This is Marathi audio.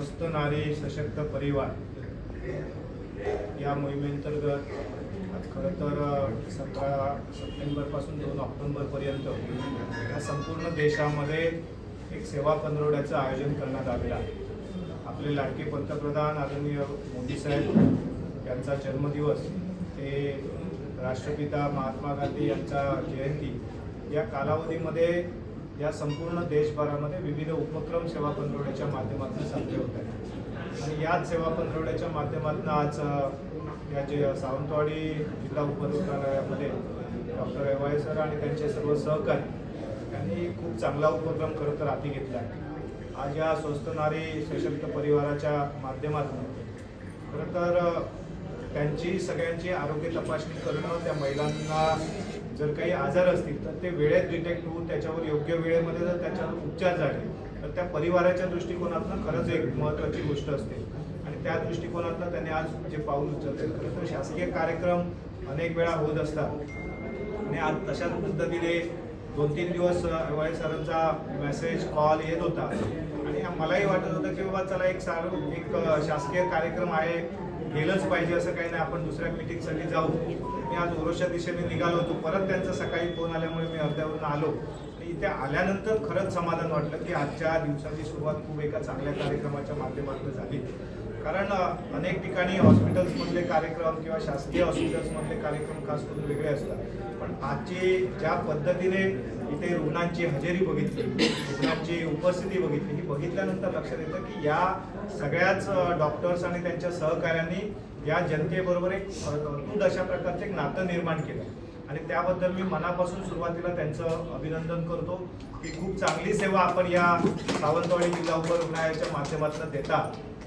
स्वस्त नारी सशक्त परिवार. या मोहिमेअंतर्गत खरं तर सतरा सप्टेंबरपासून दोन ऑक्टोंबरपर्यंत या संपूर्ण देशामध्ये एक सेवा पंधरवड्याचं आयोजन करण्यात आलेलं आहे. आपले लाडके पंतप्रधान आदरणीय मोदी साहेब यांचा जन्मदिवस ते राष्ट्रपिता महात्मा गांधी यांचा जयंती या कालावधीमध्ये या संपूर्ण देशभरामध्ये विविध उपक्रम सेवा पंधरवड्याच्या माध्यमातून साजरे होत आहेत. आणि याच सेवा पंधरवड्याच्या माध्यमातून आज या जे सावंतवाडी जिल्हा उपरुग्णालयामध्ये डॉक्टर एवाय सर आणि त्यांचे सर्व सहकारी यांनी खूप चांगला उपक्रम खरं तर हाती घेतला आहे. आज या स्वस्त नारी सशक्त परिवाराच्या माध्यमातून खरं तर त्यांची सगळ्यांची आरोग्य तपासणी करणं त्या महिलांना जर काही आजार असतील तर ते वेळेत डिटेक्ट होऊन त्याच्यावर योग्य वेळेमध्ये जर त्याच्यावर उपचार झाले तर त्या परिवाराच्या दृष्टिकोनातून खरंच एक महत्त्वाची गोष्ट असते. आणि त्या दृष्टिकोनातनं त्यांनी आज जे पाऊल उचलते खरं तर शासकीय कार्यक्रम अनेक वेळा होत असतात. आणि आज तशाच पद्धतीने दोन तीन दिवस वाय सरांचा मेसेज कॉल येत होता. आणि मलाही वाटत होतं की बाबा चला एक सार एक शासकीय कार्यक्रम आहे गेलंच पाहिजे असं काही नाही आपण दुसऱ्या मिटिंगसाठी जाऊ. मी आज ओरोशा दिशेने निघालो होतो. परत त्यांचा सकाळी फोन आल्यामुळे मी अर्ध्यावरून आलो. आणि इथे आल्यानंतर खरंच समाधान वाटलं की आजच्या दिवसाची सुरुवात खूप एका चांगल्या कार्यक्रमाच्या माध्यमातून झाली. कारण अनेक ठिकाणी हॉस्पिटल्समधले कार्यक्रम किंवा शासकीय हॉस्पिटल्समधले कार्यक्रम खास करून वेगळे असतात. पण आजची ज्या पद्धतीने इथे रुग्णांची हजेरी बघितली रुग्णांची उपस्थिती बघितली ही बघितल्यानंतर लक्षात येतं की या सगळ्याच डॉक्टर्स आणि त्यांच्या सहकाऱ्यांनी या जनतेबरोबर एक अद्भुत अशा प्रकारचं एक नातं निर्माण केलं. आणि त्याबद्दल मी मनापासून सुरुवातीला त्यांचं अभिनंदन करतो की खूप चांगली सेवा आपण या सावंतवाडी जिल्हा उपरुग्णालयाच्या माध्यमातून देता.